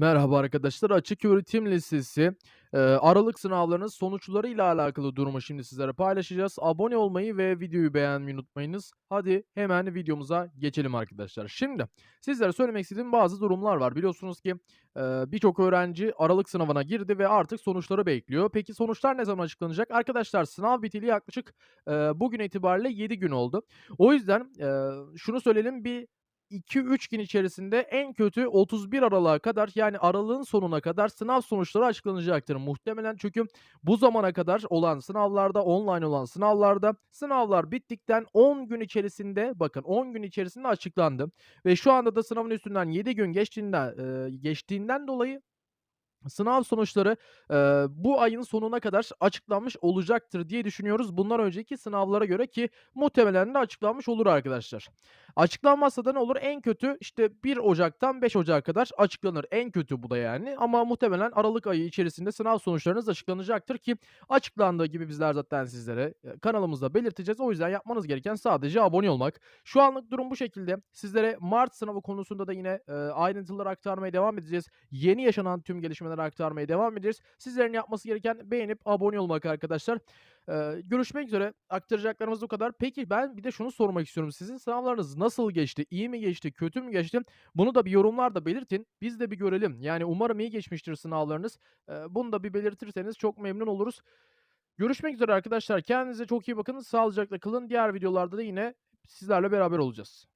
Merhaba arkadaşlar. Açık öğretim lisesi, eee, aralık sınavlarının sonuçlarıyla alakalı durumu şimdi sizlere paylaşacağız. Abone olmayı ve videoyu beğenmeyi unutmayınız. Hadi hemen videomuza geçelim arkadaşlar. Şimdi sizlere söylemek istediğim bazı durumlar var. Biliyorsunuz ki, eee, birçok öğrenci aralık sınavına girdi ve artık sonuçları bekliyor. Peki sonuçlar ne zaman açıklanacak? Arkadaşlar sınav biteli yaklaşık, eee, bugün itibariyle 7 gün oldu. O yüzden, eee, şunu söyleyelim, bir 2-3 gün içerisinde en kötü 31 Aralık'a kadar yani aralığın sonuna kadar sınav sonuçları açıklanacaktır muhtemelen. Çünkü bu zamana kadar olan sınavlarda, online olan sınavlarda sınavlar bittikten 10 gün içerisinde bakın 10 gün içerisinde açıklandı ve şu anda da sınavın üstünden 7 gün geçtiğinden, eee, geçtiğinden dolayı Sınav sonuçları, eee, bu ayın sonuna kadar açıklanmış olacaktır diye düşünüyoruz. Bundan önceki sınavlara göre ki muhtemelen de açıklanmış olur arkadaşlar. Açıklanmazsa da ne olur? En kötü, işte, 1 Ocak'tan 5 Ocak'a kadar açıklanır. En kötü bu da yani ama muhtemelen aralık ayı içerisinde sınav sonuçlarınız açıklanacaktır ki açıklandığı gibi bizler zaten sizlere, kanalımızda belirteceğiz. O yüzden yapmanız gereken sadece abone olmak. Şu anlık durum bu şekilde. Sizlere mart sınavı konusunda da yine, eee, ayrıntıları aktarmaya devam edeceğiz. Yeni yaşanan tüm gelişmeleri aktarmaya devam edeceğiz. Sizlerin yapması gereken beğenip abone olmak arkadaşlar. Eee, görüşmek üzere. Aktaracaklarımız bu kadar. Peki ben bir de şunu sormak istiyorum. Sizin sınavlarınız nasıl geçti? İyi mi geçti? Kötü mü geçti? Bunu da bir yorumlarda belirtin. Biz de bir görelim. Yani umarım iyi geçmiştir sınavlarınız. Eee, bunu da bir belirtirseniz çok memnun oluruz. Görüşmek üzere arkadaşlar. Kendinize çok iyi bakın. Sağlıcakla kalın. Diğer videolarda da yine sizlerle beraber olacağız.